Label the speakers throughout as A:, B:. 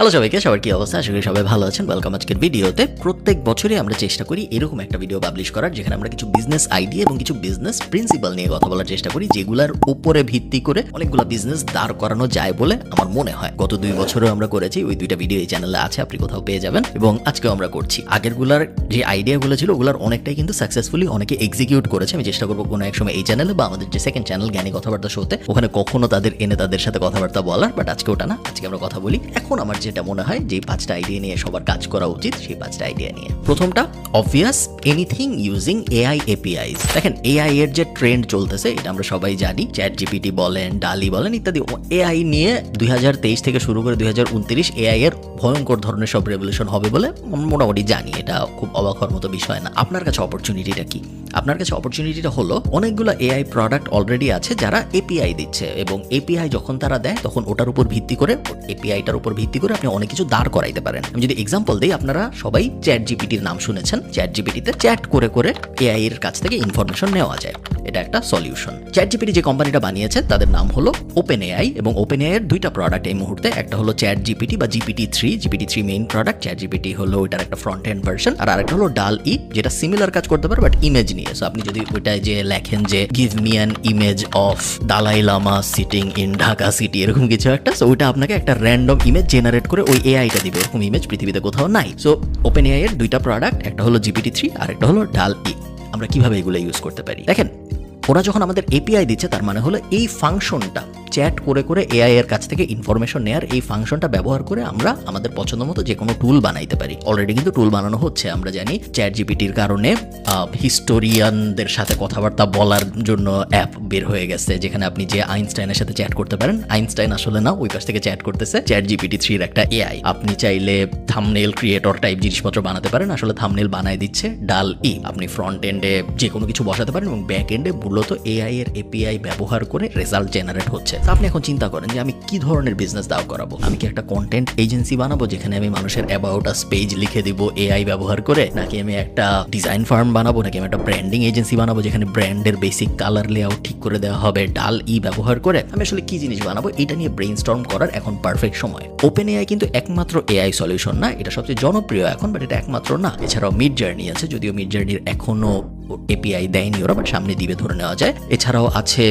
A: Hello সবাইকে, সবার কি অবস্থা? আশা করি সবাই ভালো আছেন। ওয়েলকাম আজকের ভিডিওতে। প্রত্যেক বছরই আমরা চেষ্টা করি এরকম একটা ভিডিও পাবলিশ করার, যেখানে আমরা কিছু বিজনেস আইডিয়া এবং কিছু বিজনেস প্রিন্সিপাল নিয়ে কথা বলার চেষ্টা করি, যেগুলোর উপরে ভিত্তি করে অনেকগুলো বিজনেস দাঁড় করানো যায় বলে আমার মনে হয়। গত দুই বছরও আমরা করেছি, ওই দুইটা ভিডিও এই চ্যানেলে আছে, আপনি কোথাও পেয়ে যাবেন। এবং আজকেও আমরা করছি। আগেরগুলার যে আইডিয়াগুলো ছিল, ওগুলার অনেকটাই কিন্তু সাকসেসফুলি অনেকে এক্সিকিউট করেছে। আমি চেষ্টা করব কোনো এক সময় এই চ্যানেলে বা আমাদের যে সেকেন্ড চ্যানেল জ্ঞানী কথাবার্তা শোতে ওখানে কখনো তাদের এনে তাদের সাথে কথাবার্তা বলার বাট আজকে ওটা না। আজকে আমরা কথা বলি এখন আমার যেটা মনে হয় যে পাঁচটা আইডিয়া নিয়ে সবার কাজ করা উচিত, সেই পাঁচটা আইডিয়া নিয়ে। প্রথমটা obvious anything using AI APIs দেখেন এআই এর যে ট্রেন্ড চলতেছে, এটা আমরা সবাই জানি চ্যাট জিপিটি বলেন ডালি বলেন, ইত্যাদি। এআই নিয়ে দুই থেকে শুরু করে দুই এআই এর ভয়ঙ্কর ধরনের সব রেভলিউশন হবে বলে মোটামুটি জানি, এটা খুব অবাক হওয়ার মতো বিষয় না। আপনার কাছে অপরচুনিটিটা কি? আপনার কাছে অপরচুনিটিটা হলো, অনেকগুলো এআই প্রোডাক্ট অলরেডি আছে যারা এপিআই দিচ্ছে এবং এপিআই যখন তারা দেয়, তখন ওটার উপর ভিত্তি করে এপিআইটার উপর ভিত্তি করে আপনি অনেক কিছু দাঁড় করাইতে পারেন। আমি যদি এক্সাম্পল দিই, আপনারা সবাই চ্যাট জিপিটির নাম শুনেছেন? চ্যাট জিপিটিতে চ্যাট করে করে এআই এর কাছ থেকে ইনফরমেশন নেওয়া যায়। এটা একটা সলিউশন চ্যাট জিপিটি যে কোম্পানিটা বানিয়েছে, তাদের নাম হলো ওপেন এআই এবং ওপেন এআই এর দুইটা প্রোডাক্ট এই মুহূর্তে। একটা হলো চ্যাট জিপিটি বা GPT three. GPT three main product ChatGPT হলো ওইটার একটা ফ্রন্ট এন্ড ভার্সন আর আরেকটা হলো ডাল ই, যেটা সিমিলার কাজ করতে পারে বাট ইমেজ নিয়ে। সো আপনি যদি ওইটায় যে লেখেন যে give me an image of Dalai Lama sitting in Dhaka city এরকম কিছু একটা। সো ওইটা আপনাকে একটা র্যান্ডম ইমেজ জেনারেট করে ওই এআইটা দিবে। এরকম ইমেজ পৃথিবীতে কোথাও নাই। সো ওপেন এআই এর দুইটা প্রোডাক্ট একটা হলো জিপিটি থ্রি আর একটা হলো ডাল ই আমরা কীভাবে এগুলো ইউজ করতে পারি? দেখেন ওরা যখন আমাদের এপিআই দিচ্ছে, তার মানে হলো এই ফাংশনটা, চ্যাট করে করে এআই এর কাছ থেকে ইনফরমেশন নেয়ার এই ফাংশনটা ব্যবহার করে আমরা আমাদের পছন্দ মতো যে কোনো টুল বানাইতে পারি। অলরেডি কিন্তু টুল বানানো হচ্ছে, আমরা জানি চ্যাট জিপিটির কারণে হিস্টোরিয়ানদের সাথে কথাবার্তা বলার জন্য অ্যাপ বের হয়ে গেছে, যেখানে আপনি যে আইনস্টাইনের সাথে চ্যাট করতে পারেন আইনস্টাইন আসলে না, ওই পাশ থেকে চ্যাট করতেছে চ্যাট জিপিটি থ্রির একটা এআই আপনি চাইলে থামনেল ক্রিয়েটর টাইপ জিনিসপত্র বানাতে পারেন, আসলে থামনেল বানায় দিচ্ছে, ডাল ই। আপনি ফ্রন্ট এন্ডে যে কোনো কিছু বসাতে পারেন এবং ব্যাক এন্ডে মূলত এআই এর এপিআই ব্যবহার করে রেজাল্ট জেনারেট হচ্ছে। তো আপনি এখন চিন্তা করেন যে আমি কি ধরনের বিজনেস দাও করাবো? আমি কি একটা কন্টেন্ট এজেন্সি বানাবো যেখানে আমি মানুষের অ্যাবাউট আস পেজ লিখে দিব এআই ব্যবহার করে? নাকি আমি একটা ডিজাইন ফার্ম বানাবো? নাকি আমি একটা ব্র্যান্ডিং এজেন্সি বানাবো যেখানে ব্র্যান্ডের বেসিক কালার লেআউট ঠিক করে দেওয়া হবে, ডাল ই ব্যবহার করে? আমি আসলে কি জিনিস বানাবো? এটা নিয়ে ব্রেইন স্টর্ম করার এখন পারফেক্ট সময়। ওপেন এআই কিন্তু একমাত্র এআই সলিউশন না। এটা সবচেয়ে জনপ্রিয় এখন বাট এটা একমাত্র না। এছাড়াও মিড জার্নি আছে, যদিও মিড জার্নির এখনও এপিআই দেয়নি ওরা বাট সামনে দিবে ধরে নেওয়া যায়। এছাড়াও আছে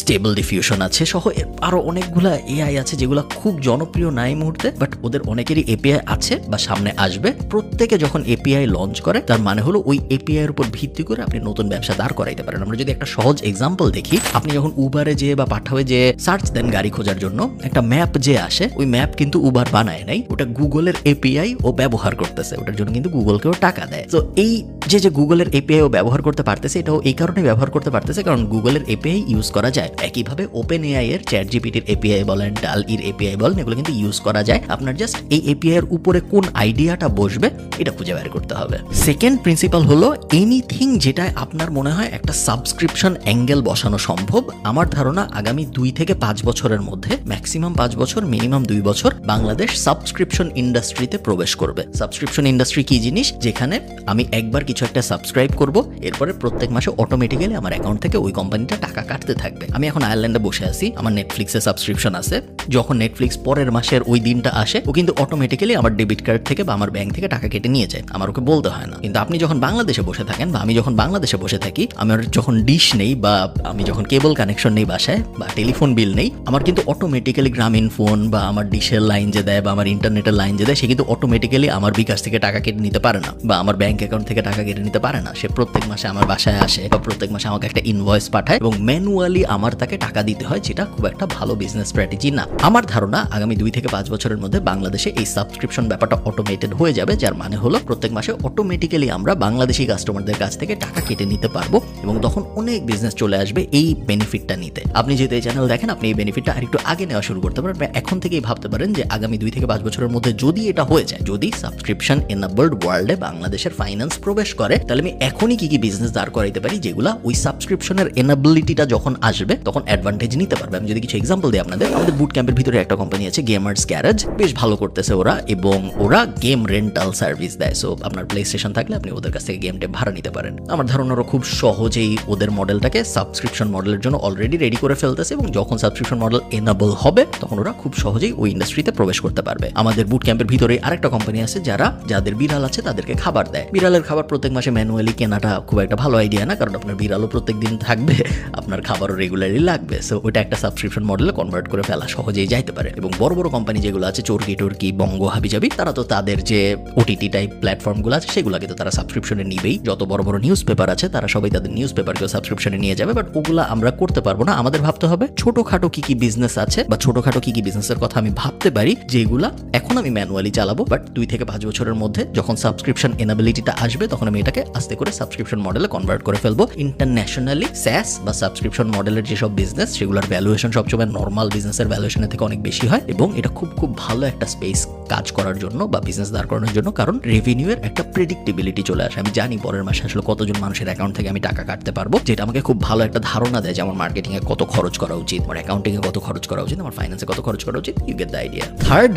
A: স্টেবল ডিফিউশন আছে, সহ আরও অনেকগুলা এআই আছে যেগুলো খুব জনপ্রিয় না এই মুহূর্তে বাট ওদের অনেকেরই এপিআই আছে বা সামনে আসবে। প্রত্যেকে যখন এপিআই লঞ্চ করে, তার মানে হলো ওই এপিআই এর উপর ভিত্তি করে আপনি নতুন ব্যবসা দাঁড় করাইতে পারেন। আমরা যদি একটা সহজ এক্সাম্পল দেখি, আপনি যখন উবারে যে বা পাঠাবে যে সার্চ দেন গাড়ি খোঁজার জন্য, একটা ম্যাপ যে আসে, ওই ম্যাপ কিন্তু উবার বানায় নাই, ওটা গুগলের এপিআই ও ব্যবহার করতেছে, ওটার জন্য কিন্তু গুগলকেও টাকা দেয়। তো এই যে যে গুগলের এপিআই ও ব্যবহার করতে পারতেছে, এটাও এই কারণে ব্যবহার করতে পারতেছে, কারণ গুগলের এপিআই ইউজ করা যায়। একইভাবে ওপেন এআই এর চ্যাট জিপিটির এপিআই বলেন ডাল ইর এপিআই বলেন এগুলো কিন্তু ইউজ করা যায়। আপনার জাস্ট এই এপিআই এর উপরে কোন আইডিয়াটা বসবে, এটা খুঁজে বের করতে হবে। সেকেন্ড প্রিন্সিপাল হলো এনিথিং যেটা আপনার মনে হয় একটা সাবস্ক্রিপশন অ্যাঙ্গেল বসানো সম্ভব, আমার ধারণা আগামী দুই থেকে পাঁচ বছরের মধ্যে ম্যাক্সিমাম পাঁচ বছর মিনিমাম দুই বছর, বাংলাদেশ সাবস্ক্রিপশন ইন্ডাস্ট্রিতে প্রবেশ করবে। সাবস্ক্রিপশন ইন্ডাস্ট্রি কি জিনিস? যেখানে আমি একবার কিছু একটা সাবস্ক্রাইব করব এরপরে প্রত্যেক মাসে অটোমেটিক্যালি আমার অ্যাকাউন্ট থেকে ওই কোম্পানিটা টাকা কাটতে থাকবে। আমি এখন আয়ারল্যান্ডে বসে আছি, আমার নেটফ্লিক্সে সাবস্ক্রিপশন আছে। যখন নেটফ্লিক্স পরের মাসের ওই দিনটা আসে, ও কিন্তু অটোমেটিক্যালি আমার ডেবিট কার্ড থেকে বা আমার ব্যাংক থেকে টাকা কেটে নিয়ে যায়। আমার ওকে বলতে হয় না। কিন্তু আপনি যখন বাংলাদেশে বসে থাকেন বা আমি যখন বাংলাদেশে বসে থাকি, আমার যখন ডিশ নেই বা আমি যখন কেবল কানেকশন নেই বাসায় বা টেলিফোন বিল নেই, আমার কিন্তু অটোমেটিক্যালি গ্রামীণ ফোন বা আমার ডিশের লাইন যে দেয় বা আমার ইন্টারনেটের লাইন যে দেয়, সে কিন্তু অটোমেটিক্যালি আমার বিকাশ থেকে টাকা কেটে নিতে পারে না বা আমার ব্যাংক অ্যাকাউন্ট থেকে টাকা কেটে নিতে পারে না। সে প্রত্যেক মাসে আমার বাসায় আসে বা প্রত্যেক মাসে আমাকে একটা ইনভয়েস পাঠায় এবং ম্যানুয়ালি আমার তাকে টাকা দিতে হয়, যেটা খুব একটা ভালো বিজনেস স্ট্র্যাটেজি না। আমার ধারণা আগামী দুই থেকে পাঁচ বছরের মধ্যে বাংলাদেশে এই সাবস্ক্রিপশন ব্যাপারটা অটোমেটেড হয়ে যাবে, যার মানে হলো প্রত্যেক মাসে অটোমেটিক্যালি আমরা বাংলাদেশি কাস্টমারদের কাছ থেকে টাকা কেটে নিতে পারব এবং তখন অনেক বিজনেস চলে আসবে এই বেনিফিটটা নিতে। আপনি যেহেতু এই চ্যানেল দেখেন, আপনি এই বেনিফিটটা আরেকটু আগে নেওয়া শুরু করতে পারেন এখন থেকেই ভাবতে পারেন যে আগামী দুই থেকে পাঁচ বছরের মধ্যে যদি এটা হয়ে যায়, যদি সাবস্ক্রিপশন এনাবল্ড ওয়ার্ল্ডে বাংলাদেশের ফাইন্যান্স প্রবেশ করে, তাহলে আমি এখনই এমনই কি কি বিজনেস দাঁড় করাইতে পারি, যেগুলা ওই সাবস্ক্রিপশনের এনাবিলিটিটা যখন আসবে, তখন অ্যাডভান্টেজ নিতে পারবে। আমি যদি কিছু এক্সাম্পল দিই আপনাদের, আমাদের বুট ক্যাম্পের ভিতরে একটা কোম্পানি আছে গেমার্স গ্যারেজ বেশ ভালো করতেছে ওরা এবং ওরা গেম রেন্টাল সার্ভিস দেয়। সো আপনার প্লে স্টেশন থাকলে আপনি ওদের কাছ থেকে গেমটা ভাড়া নিতে পারেন। আমার ধারণা ওরা খুব সহজেই ওদের মডেলটাকে সাবস্ক্রিপশন মডেলের জন্য অলরেডি রেডি করে ফেলতেছে এবং যখন সাবস্ক্রিপশন মডেল এনাবল হবে, তখন ওরা খুব সহজেই ওই ইন্ডাস্ট্রিতে প্রবেশ করতে পারবে। আমাদের বুট ক্যাম্পের ভিতরে আরেকটা কোম্পানি আছে যারা, যাদের বিড়াল আছে তাদেরকে খাবার দেয়। বিড়ালের খাবার প্রত্যেক মাসে ম্যানুয়ালি কেনাটা খুব একটা ভালো আইডিয়া না, কারণ আপনার বিড়ালও প্রত্যেক দিন থাকবে, আপনার খাবারও রেগুলারলি লাগবে। সো ওইটা একটা সাবস্ক্রিপশন মডেলে কনভার্ট করে ফেলা সহজেই যাইতে পারে। এবং বড় বড় কোম্পানি যেগুলো আছে, চোরকি টোরকি, বঙ্গ হাবিজাবি, তারা তো তাদের যে ওটিটি টাইপ প্ল্যাটফর্মগুলো আছে, সেগুলোকে তো তারা সাবস্ক্রিপশনে নিবেই। যত বড় বড় নিউজ পেপার আছে, তারা সবাই তাদের নিউজ পেপারকেও সাবস্ক্রিপশনে নিয়ে যাবে বাট ওগুলো আমরা করতে পারব না। আমাদের ভাবতে হবে, ছোটখাটো কি কি বিজনেস আছে, বা ছোটখাটো কি কি বিজনেসের কথা আমি ভাবতে পারি, যেগুলা এখন আমি ম্যানুয়ালি চালাবো বাট দুই থেকে পাঁচ বছরের মধ্যে যখন সাবস্ক্রিপশন এনাবিলিটিটা আসবে, তখন আমি এটাকে আস্তে করে সাবস্ক্রিপশন মডেলে কনভার্ট করে ফেলব। ইন্টারন্যাশনালি স্যাস বা সাবস্ক্রিপশন মডেলের যেসব বিজনেস সেগুলোর ভ্যালুয়েশন সবসময় নর্মাল বিজনেসের ভ্যালুয়েশনের থেকে অনেক বেশি হয় এবং এটা খুব খুব ভালো একটা স্পেস কাজ করার জন্য বা বিজনেস দাঁড় করানোর জন্য কারণ রেভিনিউ এর একটা প্রেডিক্টেবিলিটি চলে আসে। আমি জানি পরের মাসে আসলে কতজন মানুষের অ্যাকাউন্ট থেকে আমি টাকা কাটতে পারব, যেটা আমাকে খুব ভালো একটা ধারণা দেয় যে আমার মার্কেটিং এ কত খরচ করা উচিত, আমার অ্যাকাউন্টিং এ কত খরচ করা উচিত, আমার ফাইন্যান্সে কত খরচ করা উচিত you get the idea third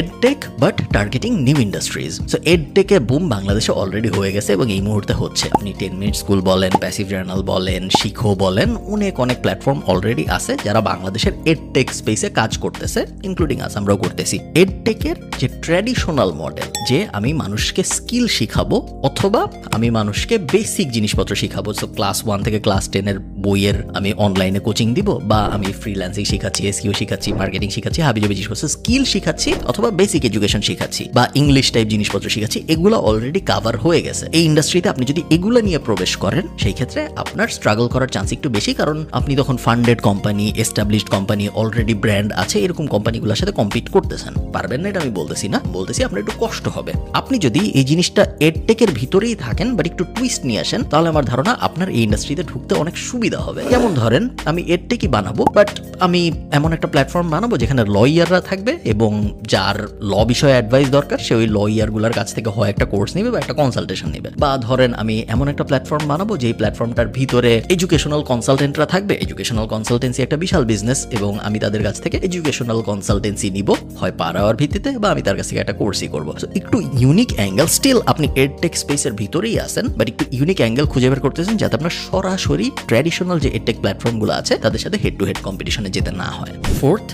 A: edtech but targeting new industries so এডটেকে boom বাংলাদেশে অলরেডি হয়ে গেছে এবং এই মুহূর্তে হচ্ছে। আপনি টেন মিনিট স্কুল বলেন প্যাসিভ জার্নাল বলেন, শিখো বলেন, অনেক অনেক প্ল্যাটফর্ম অলরেডি আছে যারা বাংলাদেশের এডটেক স্পেসে কাজ করতেছে ইনক্লুডিং আস আমরাও করতেছি। এডটেকের যে ট্র্যাডিশনাল মডেল যে আমি মানুষকে স্কিল শিখাবো অথবা আমি মানুষকে বেসিক জিনিসপত্র শিখাবো সো ক্লাস ওয়ান থেকে ক্লাস টেনের বইয়ের আমি অনলাইনে কোচিং দিব বা আমি ফ্রিল্যান্সিং শিখাচ্ছি এসকিউ শিখাচ্ছি মার্কেটিং শিখাচ্ছি, হাবিজাবি জিনিসপত্র স্কিল শিখাচ্ছি অথবা বেসিক এডুকেশন শিখাচ্ছি বা ইংলিশ টাইপ জিনিসপত্র শিখাচ্ছি, এগুলো অলরেডি কাভার হয়ে গেছে। এই ইন্ডাস্ট্রিতে আপনি যদি এগুলো নিয়ে প্রবেশ করেন, সেই ক্ষেত্রে আপনার স্ট্রাগল করার চান্স একটু বেশি, কারণ আপনি তখন funded company established company already brand আছে, এরকম কোম্পানিগুলোর সাথে কম্পিট করতেছেন। পারবেন না এটা আমি বলতেছি না, বলতেছি আপনার একটু কষ্ট হবে। আপনি যদি এই জিনিসটা এডটেকের ভিতরেই থাকেন বাট একটু টুইস্ট নিয়ে আসেন, তাহলে আমার ধারণা আপনার এই ইন্ডাস্ট্রিতে ঢুকতে অনেক সুবিধা হবে। যেমন ধরেন, আমি এডটেকই বানাবো বাট আমি এমন একটা প্ল্যাটফর্ম বানাবো, যেখানে লয়াররা থাকবে, এবং যার ল বিষয়ে অ্যাডভাইস দরকার, সে ওই লয়ারগুলোর কাছ থেকে হয় একটা কোর্স নেবে বা একটা কনসালটেশন নেবে। বা ধরেন, আমি এমন একটা প্ল্যাটফর্ম বানাবো, যেই প্ল্যাটফর্মটার ভিতরে এডুকেশনাল কনসালটেন্টরা থাকবে। এডুকেশনাল কনসালটেন্সি একটা বিশাল বিজনেস এবং আমি তাদের কাছ থেকে এডুকেশনাল কনসালটেন্সি নিব। হয় পার আওয়ার ভিত্তিতে বা আমি তার কাছ থেকে একটা কোর্সই করব। একটু ইউনিক অ্যাঙ্গেল স্টিল আপনি এডটেক স্পেসের ভিতরেই আছেন বাট একটু ইউনিক অ্যাঙ্গেল খুঁজে বের করতেছেন, যাতে আপনার সরাসরি ট্র্যাডিশনাল যে এডটেক প্ল্যাটফর্মগুলো আছে, তাদের সাথে হেড টু হেড কম্পিটিশনে যেতে না হয়। ফোর্থ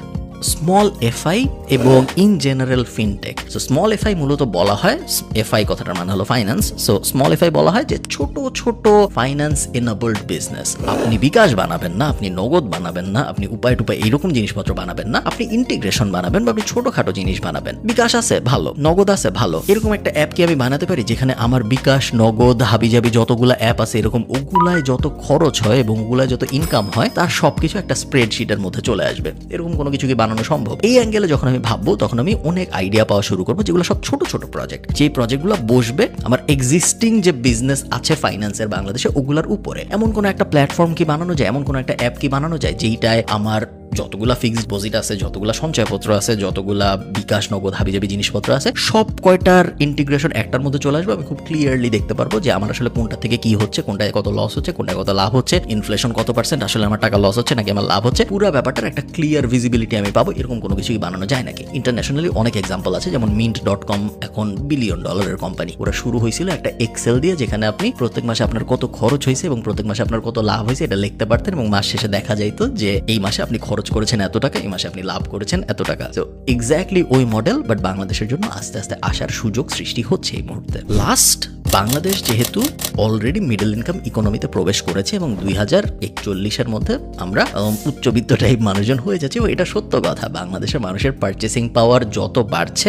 A: স্মল এফআই এবং in general fintech so small FI মূলত বলা হয় এফআই কথাটার মানে হলো ফাইন্যান্স সো স্মল এফআই বলা হয় যে ছোট ছোট ফাইন্যান্স এনাবল্ড বিজনেস আপনি বিকাশ বানাবেন না, আপনি নগদ বানাবেন না, আপনি উপায় টুপায় এইরকম জিনিসপত্র বানাবেন না, আপনি ইন্টিগ্রেশন বানাবেন বা আপনি ছোটখাটো জিনিস বানাবেন। বিকাশ আছে, ভালো। নগদ আছে, ভালো। এরকম একটা অ্যাপ কি আমি বানাতে পারি যেখানে আমার বিকাশ, নগদ, হাবিজাবি যতগুলা অ্যাপ আছে এরকম ওগুলায় যত খরচ হয় এবং ওগুলায় যত ইনকাম হয়, তার সবকিছু একটা স্প্রেডশিটের মধ্যে চলে আসবে। এরকম কোনো কিছু কি বানানো সম্ভব। এই অ্যাঙ্গেলে যখন আমি ভাববো, তখন আমি অনেক আইডিয়া পাওয়া শুরু করব, যেগুলো সব ছোট ছোট প্রজেক্ট যে প্রজেক্টগুলো বসবে আমার এক্সিস্টিং যে বিজনেস আছে ফাইন্যান্সের বাংলাদেশে, ওগুলোর উপরে। এমন কোনো একটা প্ল্যাটফর্ম কি বানানো যায়, এমন কোনো একটা অ্যাপ কি বানানো যায়, যেইটায় আমার যতগুলা ফিক্সড ডিপোজিট আছে, যতগুলা সঞ্চয়পত্র আছে, যতগুলা বিকাশ, নগদ, হাবিজাবি জিনিসপত্র আছে, সব কয়টার ইন্টিগ্রেশন একটার মধ্যে চলে আসবে? আমি খুব ক্লিয়ারলি দেখতে পারব যে আমার আসলে কোনটা থেকে কি হচ্ছে, কোনটায় কত লস হচ্ছে, কোনটায় কত লাভ হচ্ছে ইনফ্লেশন কত পার্সেন্ট আসলে আমার টাকা লস হচ্ছে নাকি আমার লাভ হচ্ছে? পুরো ব্যাপারটার একটা ক্লিয়ার ভিজিবিলিটি আমি পাবো, এরকম কোনো কিছুই বানানো যায় নাকি? ইন্টারন্যাশনালি অনেক এক্সাম্পল আছে, যেমন মিন্ট ডট কম এখন বিলিয়ন ডলারের কোম্পানি ওরা শুরু হয়েছিল একটা এক্সেল দিয়ে, যেখানে আপনি প্রত্যেক মাসে আপনার কত খরচ হয়েছে এবং প্রত্যেক মাসে আপনার কত লাভ হয়েছে, এটা লিখতে পারতেন এবং মাস শেষে দেখা যাইতো যে এই মাসে আপনি খরচ করেছেন এত টাকা, এই মাসে আপনি লাভ করেছেন এত টাকা। তো এক্স্যাক্টলি ওই মডেল বাট বাংলাদেশের জন্য আস্তে আস্তে আসার সুযোগ সৃষ্টি হচ্ছে এই মুহূর্তে। লাস্ট বাংলাদেশ যেহেতু অলরেডি মিডল ইনকাম ইকোনমিতে প্রবেশ করেছে এবং দুই হাজার একচল্লিশের মধ্যে আমরা উচ্চবিত্ত টাইপ মানুষজন হয়ে যাচ্ছি, ও এটা সত্য কথা। বাংলাদেশের মানুষের পারচেসিং পাওয়ার যত বাড়ছে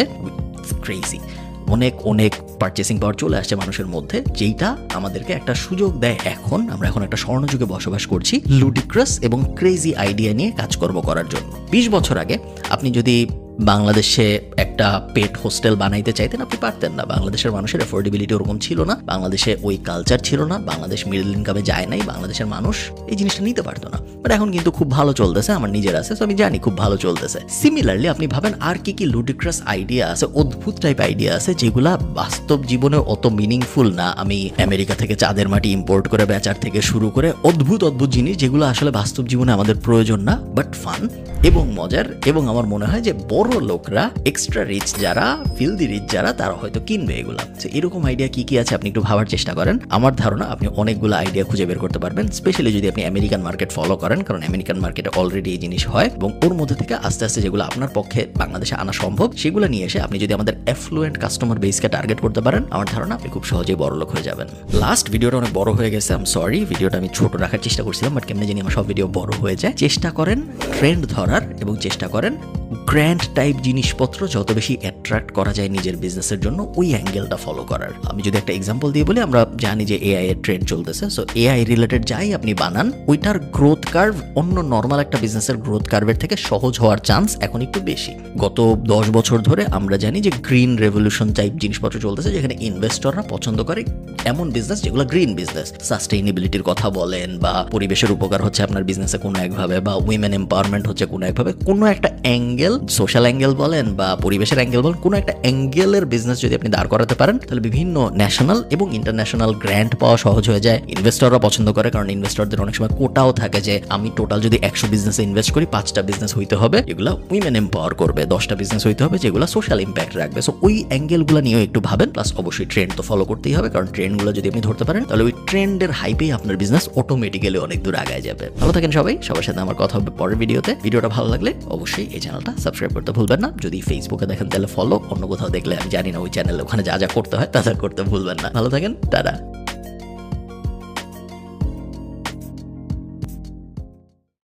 A: ক্রেজি অনেক অনেক পারচেসিং পাওয়ার চলে আসছে মানুষের মধ্যে যেটা আমাদেরকে একটা সুযোগ দেয় এখন। আমরা এখন একটা স্বর্ণযুগে বসবাস করছি লুডিক্রাস এবং ক্রেজি আইডিয়া নিয়ে কাজকর্ম করার জন্য। বিশ বছর আগে আপনি যদি বাংলাদেশে একটা পেট হোস্টেল বানাইতে চাইতেন, আপনি পারতেন না। বাংলাদেশের মানুষের অ্যাফোর্ডেবিলিটি ওরকম ছিল না। বাংলাদেশে ওই কালচার ছিল না। বাংলাদেশ মিডল ইনকামে যায় নাই। বাংলাদেশের মানুষ এই জিনিসটা নিতে পারতো না। বাট এখন কিন্তু খুব ভালো চলতেছে, আমার নিজের আছে তো আমি জানি খুব ভালো চলতেছে। সিমিলারলি আপনি ভাবেন আর কি কি লুডিক্রাস আইডিয়া আছে, অদ্ভুত টাইপ আইডিয়া আছে, যেগুলা বাস্তব জীবনে অত মিনিংফুল না। আমি আমেরিকা থেকে চাঁদের মাটি ইম্পোর্ট করে, বেচার থেকে শুরু করে অদ্ভুত অদ্ভুত জিনিস যেগুলো আসলে বাস্তব জীবনে আমাদের প্রয়োজন না। বাট ফান এবং মজার এবং আমার মনে হয় যে বড় লোকরা এক্সট্রা রিচ যারা ফিলদি রিচ যারা, তারা হয়তো কিনবে এগুলা। এরকম আইডিয়া কি কি আছে আপনি একটু ভাবার চেষ্টা করেন। আমার ধারণা আপনি অনেকগুলো আইডিয়া খুঁজে বের করতে পারবেন স্পেশালি যদি আপনি আমেরিকান মার্কেট ফলো করেন, কারণ আমেরিকান মার্কেটে অলরেডি এই জিনিস হয়। এবং ওর মধ্যে থেকে আস্তে আস্তে যেগুলো আপনার পক্ষে বাংলাদেশে আনা সম্ভব, সেগুলো নিয়ে এসে আপনি যদি আমাদের অ্যাফ্লুয়েন্ট কাস্টমার বেসকে টার্গেট করতে পারেন, আমার ধারণা আপনি খুব সহজেই বড় লোক হয়ে যাবেন। লাস্ট ভিডিওটা অনেক বড় হয়ে গেছে আম সরি ভিডিওটা আমি ছোট রাখার চেষ্টা করছিলাম বাট কেমনে জানি আমার সব ভিডিও বড় হয়ে যায়। চেষ্টা করেন ট্রেন্ড ধরার এবং চেষ্টা করেন গ্র্যান্ড টাইপ জিনিসপত্র যত বেশি অ্যাট্রাক্ট করা যায় নিজের বিজনেসের জন্য, ওই অ্যাঙ্গেলটা ফলো করার। আমি যদি একটা এক্সাম্পল দিয়ে বলি, আমরা জানি যে এআই এর ট্রেন্ড চলতেছে। সো এআই রিলেটেড যাই আপনি বানান, ওইটার গ্রোথ কার্ভ অন্য নর্মাল একটা বিজনেসের গ্রোথ কার্ভের থেকে সহজ হওয়ার চান্স এখন একটু বেশি। গত দশ বছর ধরে আমরা জানি যে গ্রিন রেভলিউশন টাইপ জিনিসপত্র চলতেছে, যেখানে ইনভেস্টররা পছন্দ করে এমন বিজনেস যেগুলো গ্রিন বিজনেস সাস্টেইনেবিলিটির কথা বলেন বা পরিবেশের উপকার হচ্ছে আপনার বিজনেসে কোনো একভাবে বা উইমেন এম্পাওয়ারমেন্ট হচ্ছে কোনো একভাবে। কোনো একটা অ্যাঙ্গেল সোশ্যাল অ্যাঙ্গেল বলেন বা পরিবেশের অ্যাঙ্গেল বলেন, কোনো একটা অ্যাঙ্গেলের বিজনেস যদি আপনি দাঁড় করাতে পারেন, তাহলে বিভিন্ন ন্যাশনাল এবং ইন্টারন্যাশনাল গ্র্যান্ট পাওয়া সহজ হয়ে যায়। ইনভেস্টররা পছন্দ করে, কারণ ইনভেস্টরদের অনেক সময় কোটাও থাকে যে, আমি টোটাল যদি একশো বিজনেসে ইনভেস্ট করি, পাঁচটা বিজনেস হইতে হবে, এগুলো উইমেন এম্পাওয়ার করবে। দশটা বিজনেস হইতে হবে, যেগুলো সোশ্যাল ইম্প্যাক্ট রাখবে। সো ওই অ্যাঙ্গেলগুলো নিয়েও একটু ভাবেন প্লাস অবশ্যই ট্রেন্ড তো ফলো করতেই হবে, কারণ ট্রেন্ডগুলো যদি আপনি ধরতে পারেন, তাহলে ওই ট্রেন্ডের হাইপেই আপনার বিজনেস অটোমেটিক্যালি অনেক দূর আগায় যাবে। ভালো থাকেন সবাই, সবার সাথে আমার কথা হবে পরের ভিডিওতে ভিডিওটা ভালো লাগলে অবশ্যই এই চ্যানেলটা সাবস্ক্রাইব করতে ভুলবেন না। যদি ফেসবুকে দেখেন, তাহলে ফলো অন্য কোথাও দেখলে আমি জানি না, ওই চ্যানেলে ওখানে যা যা করতে হয় তা করতে ভুলবেন না। ভালো থাকেন, টাটা।